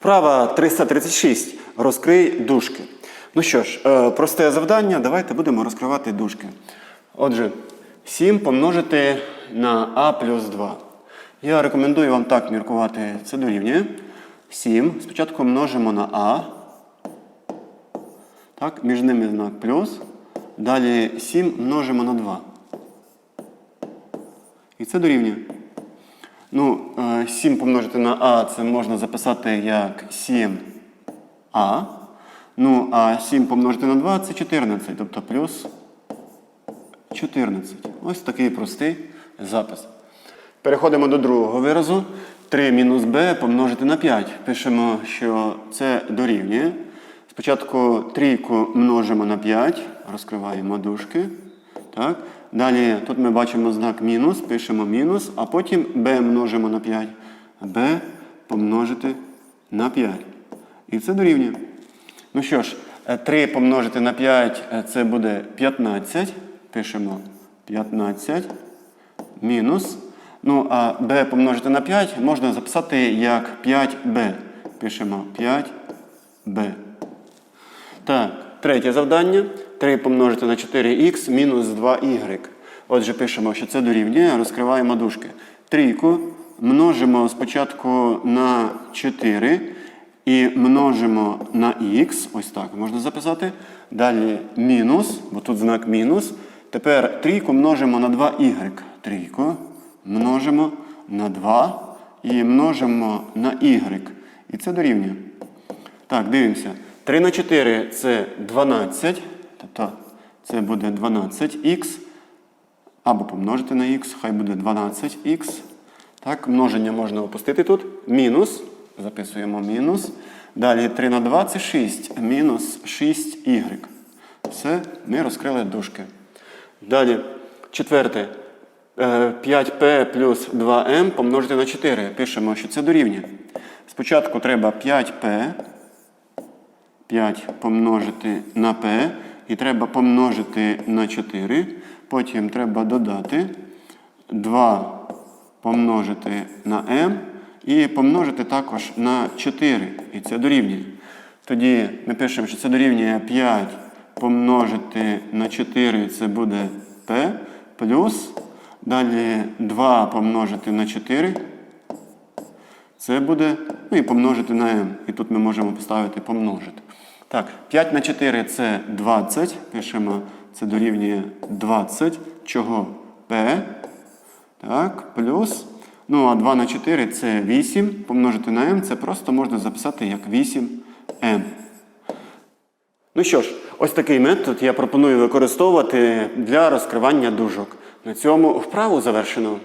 Вправа 336. Розкрий дужки. Ну що ж, е, просте завдання. Давайте будемо розкривати дужки. Отже, 7 помножити на а плюс 2. Я рекомендую вам так міркувати. Це дорівнює. 7. Спочатку множимо на а. Так, між ними знак плюс. Далі 7 множимо на 2. І це дорівнює. Ну, е, 7 помножити на А це можна записати як 7А. Ну, а 7 помножити на 2 це 14, тобто плюс 14. Ось такий простий запис. Переходимо до другого виразу. 3 мінус b помножити на 5. Пишемо, що це дорівнює. Спочатку трійку множимо на 5, розкриваємо дужки. Так. Далі тут ми бачимо знак мінус, пишемо мінус, а потім b множимо на 5. b помножити на 5. І це дорівнює. Ну що ж, е, 3 помножити на 5 е, це буде 15. Пишемо 15 мінус. Ну, а b помножити на 5 можна записати як 5b. Пишемо 5b. Так, третє завдання. 3 помножити на 4х мінус 2y. Отже, пишемо, що це дорівнює, розкриваємо дужки. Трійку множимо спочатку на 4 і множимо на х. Ось так можна записати. Далі мінус, бо тут знак мінус. Тепер трійку множимо на 2y. Трійку множимо на 2 і множимо на y. І це дорівнює. Так, дивимося. 3 на 4 це 12. Тобто це буде 12х. Або помножити на х, хай буде 12х. Так, множення можна опустити тут. Мінус. Записуємо мінус. Далі 3 на 2 це 6. Мінус 6y. Все, ми розкрили дужки. Далі, четверте. Е, 5p плюс 2m помножити на 4. Пишемо, що це дорівнює. Спочатку треба 5p. 5 помножити на p. І треба помножити на 4. Потім треба додати 2 помножити на m. І помножити також на 4. І це дорівнює. Тоді ми пишемо, що це дорівнює 5 помножити на 4, це буде p, плюс далі 2 помножити на 4. Це буде, ну і помножити на m. І тут ми можемо поставити помножити. Так, 5 на 4 це 20. Пишемо, це дорівнює 20. Чого? P. Так, плюс. Ну, а 2 на 4 це 8. Помножити на m, це просто можна записати як 8m. Ну що ж, ось такий метод я пропоную використовувати для розкривання дужок. На цьому вправу завершено.